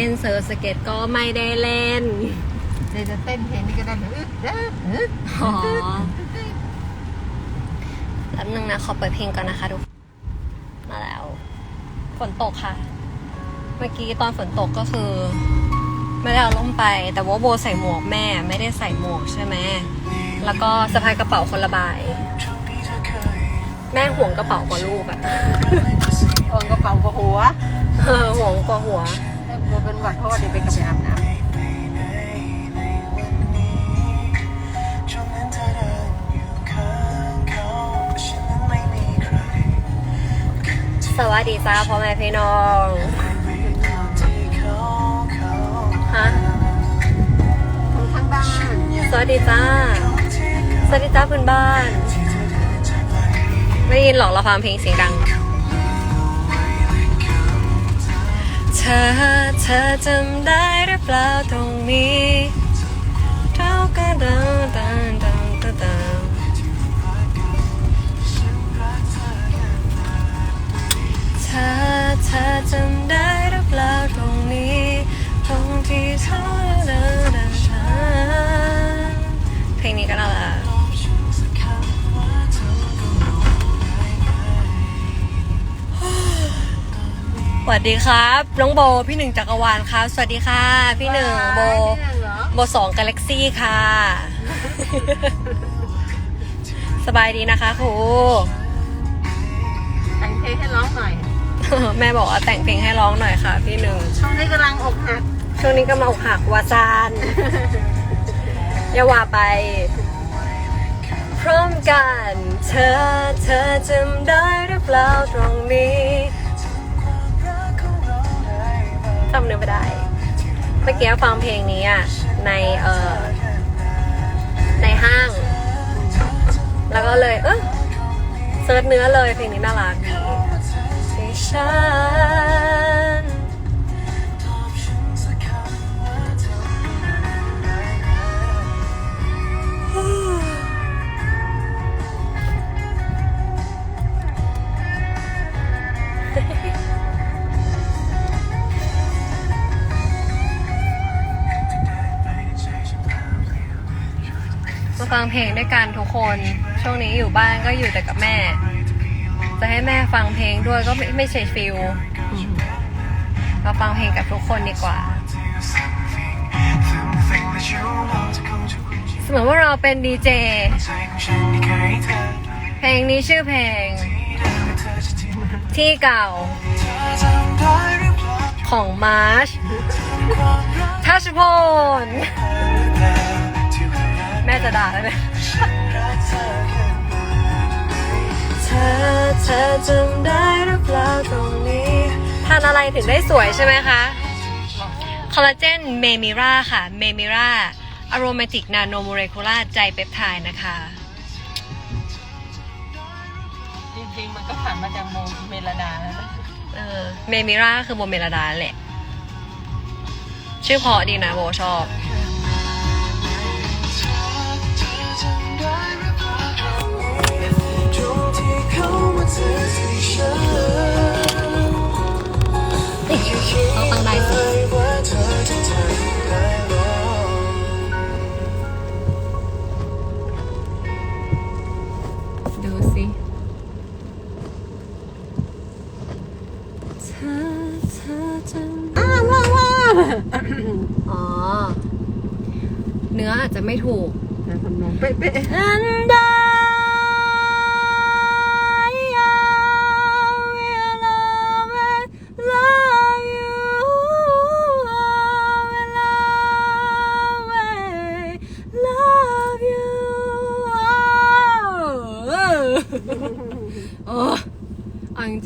เล่นเซิร์ฟสเก็ตก็ไม่ได้เล่นเดี๋ยวจะเต้นเพลงนี้ก็ได้นะอึ๊ดเด้ออึ๊ดอ๋อแป๊บนึงนะขอเปิดเพลงก่อนนะคะทุกคนมาแล้วฝนตกค่ะ เมื่อกี้ตอนฝนตกก็คือ ไม่ได้เอาล่มไป แต่ว่าโบใส่หมวกแม่ ไม่ได้ใส่หมวกใช่ไหมแล้วก็สะพายกระเป๋าคนละใบแม่ห่วงกระเป๋ากว่าลูกอะโอนกระเป๋ากับหัวเออห่วงกว่าหัว แต่บัวเป็นหวัดเพราะว่าเดี๋ยวไปกลับไปอาบน้ำสวัสดีจ้าพ่อแม่พี่น้องฮะคนข้างบ้าน สวัสดีจ้า สวัสดีจ้าเพื่อนบ้าน ไม่ยินหรอกเราฟังเพลงเสียงดัง อเธอจำได้หรือเปล่าตรงนี้เท่ากันดังดังดังดังดังเธอเธอจำได้หรือเปล่าตรงนี้ตรงที่เธอเดินเดินทางเพลงนี้ก็น่ารัก วัสดีครับ น้องโบพี่หนึ่งจักรวาลครับ สวัสดีค่ะ พี่หนึ่งโบเนี่ยเหรอโบสองกาแล็กซี่ค่ะ สบายดีนะคะครูแต่งเพลงให้ร้องหน่อย แม่บอกว่าแต่งเพลงให้ร้องหน่อยค่ะ พี่หนึ่งช่วงนี้กำลังอกหักช่วงนี้ก็มาอกหักวาซานอย่าว่าไป พร้อมกัน เธอเธอจำได้หรือเปล่าตรงนี้ จำเนื้อไม่ได้ เมื่อกี้ฟังเพลงนี้อะในเอ่อในห้าง แล้วก็เลยเออเซิร์ชเนื้อเลยเพลงนี้น่ารักดี ฟังเพลงด้วยกันทุกคน ช่วงนี้อยู่บ้านก็อยู่แต่กับแม่ จะให้แม่ฟังเพลงด้วยก็ไม่ไม่ใช่ฟิลมาฟังเพลงกับทุกคนดีกว่า เสมือนว่าเราเป็นดีเจ เพลงนี้ชื่อเพลง ที่เก่า ของมาร์ชทัชพลแม่ จะด่าแล้วเนี่ยเธอเธอจำได้หรือเปล่าตรงนี้ทานอะไรถึงได้สวยใช่ไหมคะคอลลาเจนเมมิราค่ะเมมิราอะโรมาติกนาโนโมเลกุลาร์ใจเปปไทด์นะคะจริงๆมันก็ผ่านมาจากโมเมลดาแล้วนะเออเมมิราคือโบเมลดาแหละ ชื่อเพราะดีนะโบชอบ ต้องตั้งได้สิดูสิเธอเธอจำอ้าวว้าวว้าวอ๋อ เนื้ออาจจะไม่ถูกแต่ทำนองเป๊ะ And I will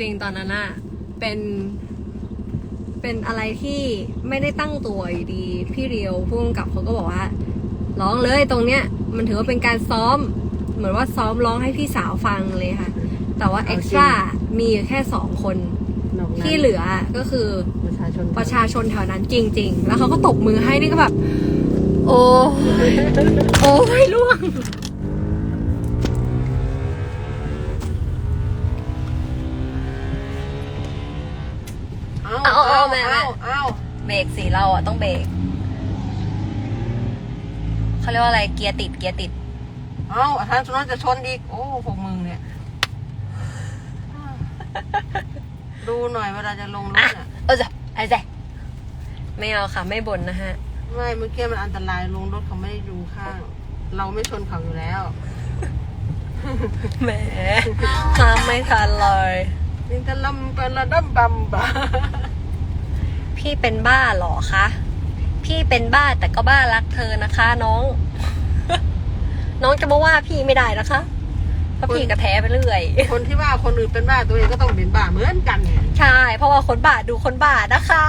ริง ๆ ตอนนั้นอะเป็นเป็นอะไรที่ไม่ได้ตั้งตัวอยู่ดี พี่เรียวพุ่งกับเขาก็บอกว่าร้องเลยตรงเนี้ย มันถือว่าเป็นการซ้อม เหมือนว่าซ้อมร้องให้พี่สาวฟังเลยค่ะ แต่ว่าเอ็กซ์ตร้ามีอยู่แค่สองคนๆนอกนั้นที่เหลือก็คือประชาชนประชาชนแถวนั้นจริง ๆ แล้วเขาก็ตบมือให้นี่ก็แบบ โอ้ยโอ้ยล่วง กสีเราอะต้องเบรกเขาเรียกว่าอะไรเกียร์ติดเกียร์ติดเอ้าทางสุนันจะชนอีก โอ้พวกมึงเนี่ย ดูหน่อยเวลาจะลงรอะถอะเออจ้ะไอ้แจ๊ไม่เอาค่ะ ไม่บ่นนะฮะ ไม่เมื่อกี้มันอันตรายลงรถเขาไม่ได้ดูข้าง เราไม่ชนเขาอยู่แล้วแหมข้ามไม่ทันเลยนี่ตะลำเป็นระดับบัมบะ พี่เป็นบ้าเหรอคะ พี่เป็นบ้าแต่ก็บ้ารักเธอนะคะ น้อง น้องจะมาว่าพี่ไม่ได้นะคะเพราะพี่กระแท้ไปเรื่อย คนที่ว่าคนอื่นเป็นบ้าตัวเองก็ต้องเป็นบ้าเหมือนกันเนี่ยใช่ เพราะว่าคนบ้าดูคนบ้านะคะ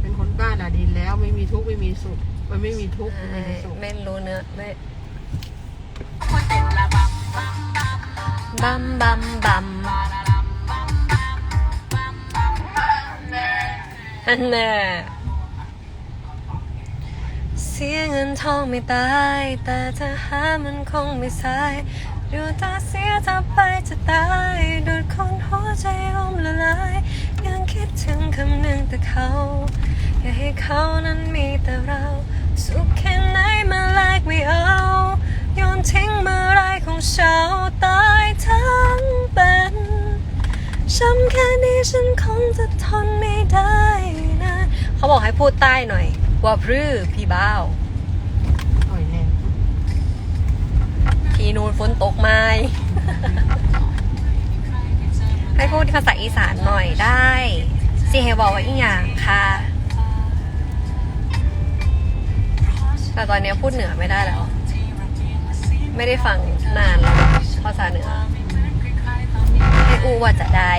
เป็นคนบ้าด่าดีแล้วไม่มีทุกข์ไม่มีสุขมันไม่มีทุกข์ไม่มีสุขไม่รู้เนื้อไม่บัมบัมบัม อันแน่เสียเงินทองไม่ตาย แต่ถ้าหามันคงไม่สายดูตาเสียถ้าไปจะตายดูดคนหัวใจอมละลายยังคิดถึงคำหนึ่งแต่เขา อยากให้เขานั้นมีแต่เรา สุขแค่ไหนมาแลกไม่เอาโยนทิ้งเมื่อไรของเช้าตายทั้งเป็นช้ำ นี้ฉันคงจะทนไม่ได้นะเขาบอกให้พูดใต้หน่อย ว่าพรือพี่บ้าวอ่อยแน่พี่นูนฝนตกไหมให้พูดภาษาอีสานหน่อยได้สิให้บอกว่าอีหยังค่ะ แต่ตอนนี้พูดเหนือไม่ได้แล้ว ไม่ได้ฟังนานแล้วภาษาเหนือ ให้อูว่าจะได้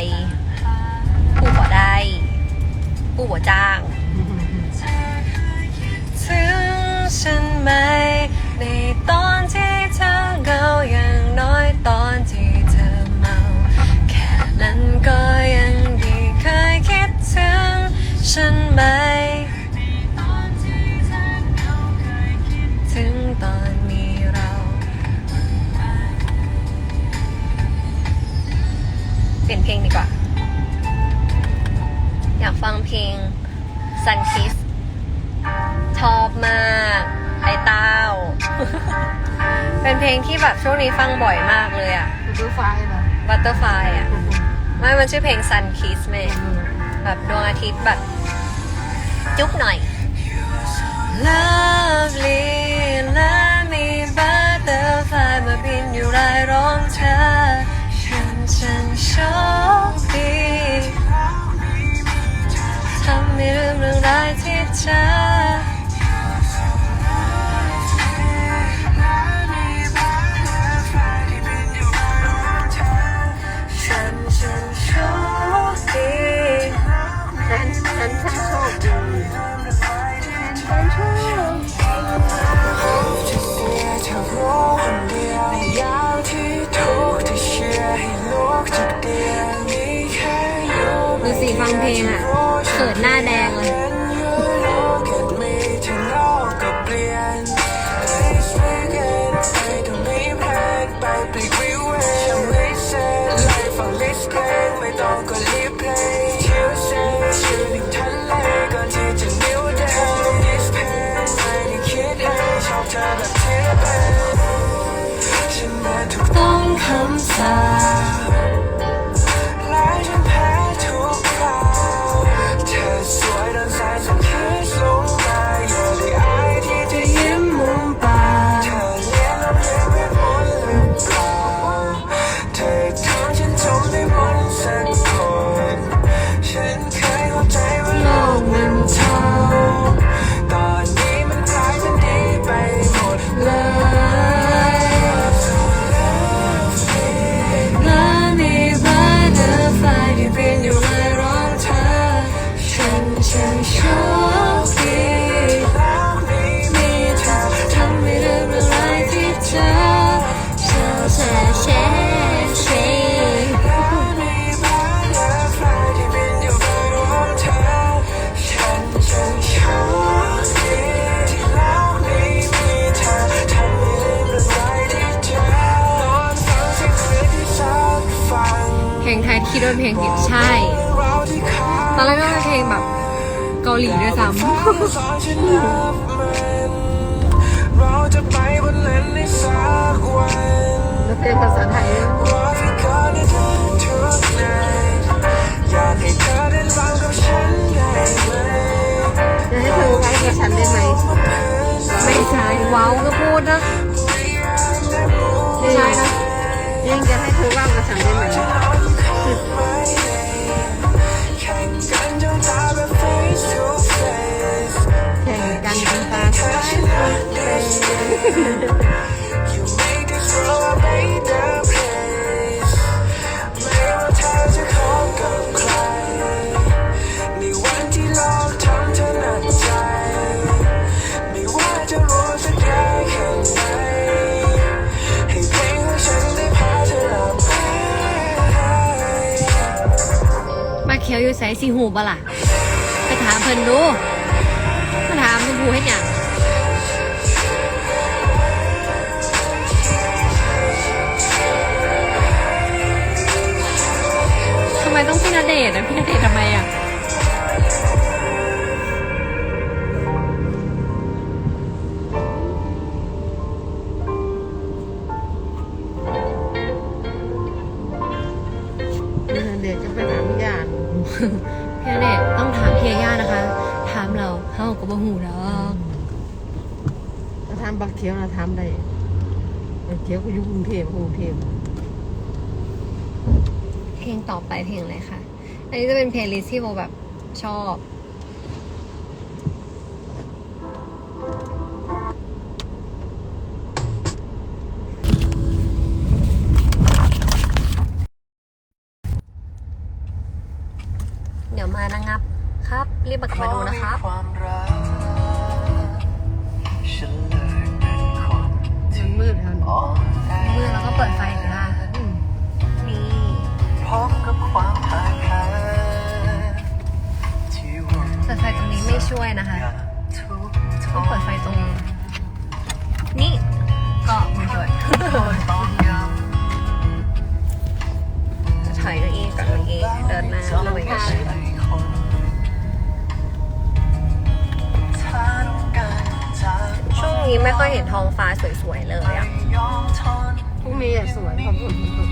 เป็นเพลงที่แบบช่วงนี้ฟังบ่อยมากเลยอะดูไฟเหรอ Butterfly อะไม่มันชื่อเพลง Sun Kiss แม่แบบดวงอาทิตย์แบบ จุ๊บหน่อย Lovely let me butterfly มาบินอยู่รายร้องเธอ ฉันฉันโชคดีทำให้ลืมเรื่องร้ายที่เจอ หน้าแดง เกาหลีด้วยซ้เราจะไปบนนั้นในสักวันแล้วเพลงภาษาไทยด้วยรอที่เกิดในทุกทุกๆ night อยากให้เธอได้ลองกับฉันได้ไหมจะให้เธอไว้กับฉันได้ไหมำไม่ใช่ว้าวก็พูดนะไม่ใช่นะยังจะให้เธอว่างกับฉันได้ไหมแข่งกันจนตา แบบ face to face แข่งกันกันตา You make this world a better place ไม่ว่าเธอจะคบกับใครในวันที่โลกทำเธอหนักใจไม่ว่าจะรู้สักยากแค่ไหนให้เพลงของฉันได้พาเธอหลับไปมาเขียวอยู่ใส่สีหูบล่ะ ถามเพิ่นดูมาถามชมพูให้หยังทำไมต้องพี่ณเดชน์อะพี่ณเดชน์ทำไม เขียวก็อยู่กรุงเทพกรุงเทพเพลงต่อไปเพลงอะไรคะ อันนี้จะเป็นเพลย์ลิสต์ที่โบแบบชอบ เดี๋ยวมานะครับ ครับ รีบมากลับมาดูนะครับ ความ อ่อนแอมือแล้วก็เปิดไฟอีกนะนี่พร้อมกับความพ่ายแพ้ที่วนเปิดไฟตรงนี้ไม่ช่วยนะคะทุกทต้องนเปิดไฟตรงนี่ก็ไม่ช่วยต้องย้จะถอยเก้าอี้ก่อนเมื่อกี้เดินมาำแล้วไม่ก็ใช่คน นี้ไม่ค่อยเห็นท้องฟ้าสวยๆเลยไม่อะยอมทนพรุ่งนี้อะสวยขอบคุณคุณ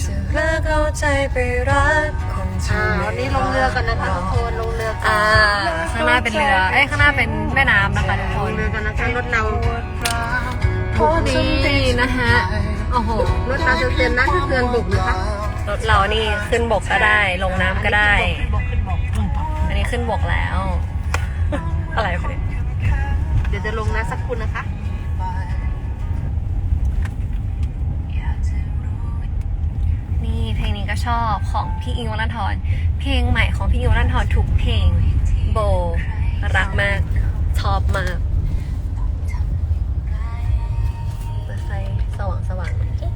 จะเลิกเอาใจไปรักคนที่อ่าไม่วันนี้ลงเรือกันนะคะทุกคนลงเรือกัอ่า ข้างหน้าเป็นเรือ เอ้ยข้างหน้าเป็นแม่น้ำนะคะทุกคลงนเรือกันนะคะรถเราโอ้ดีดีนะฮะ โอ้โห รถเราจะเตือนนะคือเตือนบุกนะคะรถเรานี่ขึ้นบกก็ได้ ลงน้ำก็ได้ อันนี้ขึ้นบกแล้ว จะลงนะสักคุณนะคะนี่เพลงนี้ก็ชอบของพี่อิงค์วัลทรเพลงใหม่ของพี่อิงค์วัลทรทุกเพลงโบรักมากชอบมากเปิดไฟสว่างสว่างๆหน่อยสิ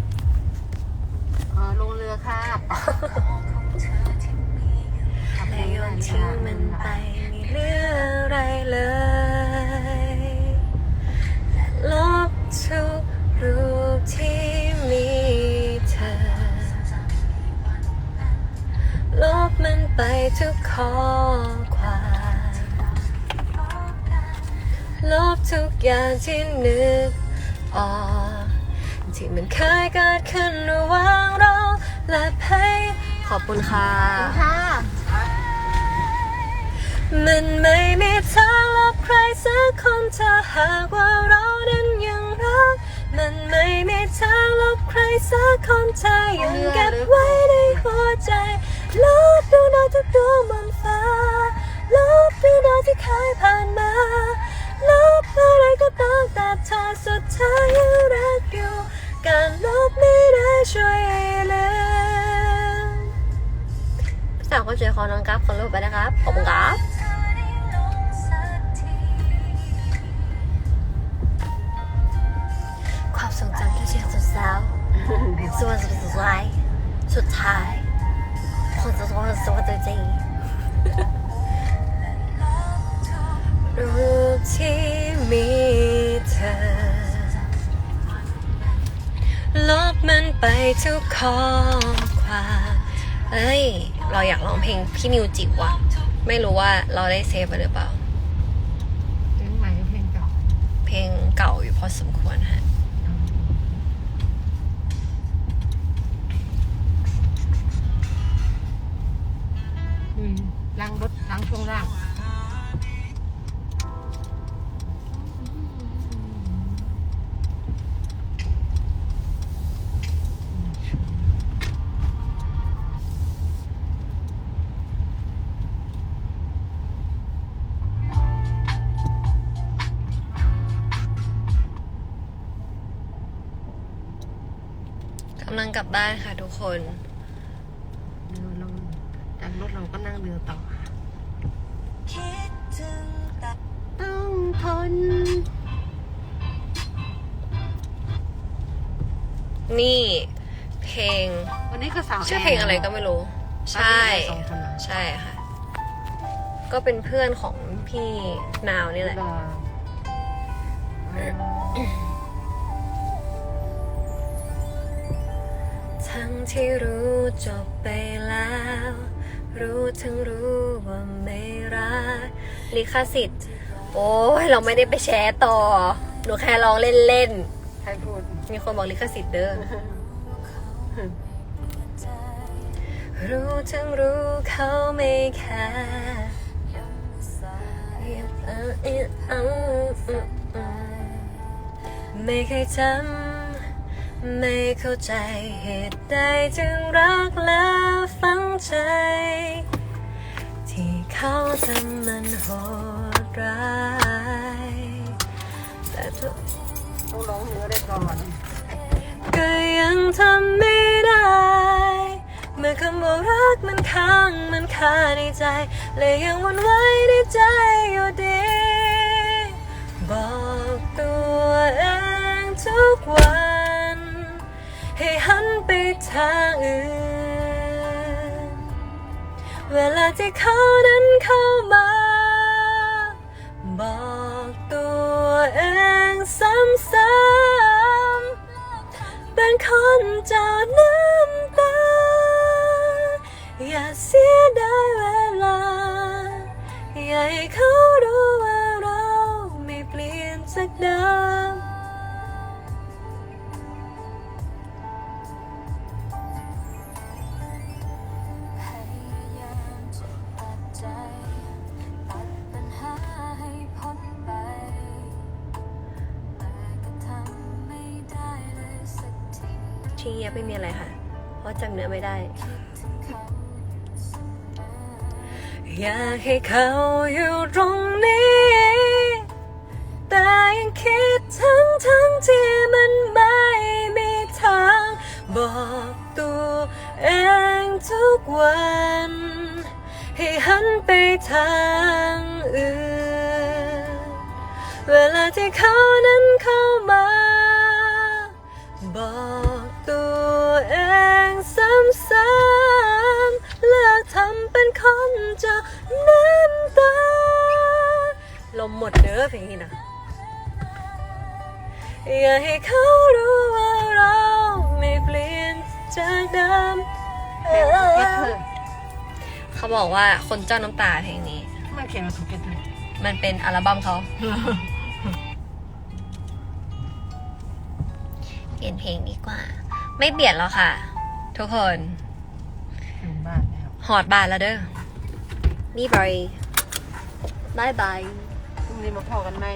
อ๋อลงเรือค่ะและโยนทิ้งมันไปไม่เหลืออะไรเลยแลบทุกรูปที่มีเธอ ลบมันไปทุกข้อความลบทุกอย่างที่นึกออกที่มันเคยเกิดขึ้นระหว่างเราและเพยขอบคุณค่ะ มันไม่มีทางลบใครสักคนถ้าหากว่าเรานั้นยังรัก มันไม่มีทางลบใครสักคนถ้ายังเก็บไว้ในหัวใจลบดวงดาวทุกดวงบนฟ้าลบดวงดาวที่เคยผ่านมาลบอะไรก็ตามแต่เธอสุดท้ายยังรักอยู่ การลบไม่ได้ช่วยให้ลืมสาวก็เจอของน้องกัฟขอรูปไปนะครับ ขอบคุณครับ สุดสาวส่วนสุดท้ายสุดท้ายคนจะต้องสวัสดีรูปที่มีเธอ ลบมันไปทุกข้อความเอ้ย เราอยากร้องเพลงพี่นิวจิ๋วอะไม่รู้ว่าเราได้เซฟไว้หรือเปล่าเพลงใหม่เพลงเก่า เพลงเก่าอยู่พอสมควรฮะ ล้างรถล้างช่วงล่างกำลังกลับบ้านค่ะทุกคน เรือเราจากรถเราก็นั่งเรือต่อ ทน นี่ เพลง วันนี้ก็สาวชื่อเพลงอะไรก็ไม่รู้ ใช่สองคนนะใช่ค่ะ ก็เป็นเพื่อนของพี่นาวนี่แหละเออทั้งที่รู้จบไปแล้ว รู้ทั้งรู้ว่าไม่รักลิขสิทธิ์ โอ้ยเราไม่ได้ไปแชร์ต่อ หนูแค่ร้องเล่นใครพูด ๆ มีคนบอกลิขสิทธิ์เด้อ รู้ทั้งรู้เขาไม่แคร์ไม่เคยจำไม่เข้าใจเหตุใดจึงรักและฝังใจ ที่เขาทำมันโหด ร้ายแต่ทุกต้องร้องเนื้อได้ก่อนก็ยังทำไม่ได้ เมื่อคำว่ารักมันค้างมันคาในใจและยังวนไหวในใจอยู่ดีบอกตัวเองทุกวัน ให้หันไปทางอื่น เวลาที่เขานั้นเข้ามา บไม่มีอะไรค่ะ เพราะจำเนื้อไม่ได้ อยากให้เขาอยู่ตรงนี้ แต่ยังคิดทั้งทั้งที่มันไม่มีทาง บอกตัวเองทุกวัน ให้หันไปทางอื่น เวลาที่เขานั้นเข้ามาบอก เองซ้ำๆเลิกทำเป็นคนเจะน้ำตา ลมหมดเด้อเพลงนี้นะอยากให้เขารู้ว่าเราไม่เปลี่ยนจากเดิมเก็ตเธอเขาบอกว่าคนเจ้าน้ำตาเพลงนี้ มันเขียนมาถูกเก็ตเธอมันเป็นอัลบั้มเขาเปลี่ยนเพลงดีกว่า ไม่เปลี่ยนแล้วค่ะ ทุกคนถึงบ้านแล้วหอดบานแล้วเด้อนี่บายบายบายพรุ่งนี้มาพอกันไหม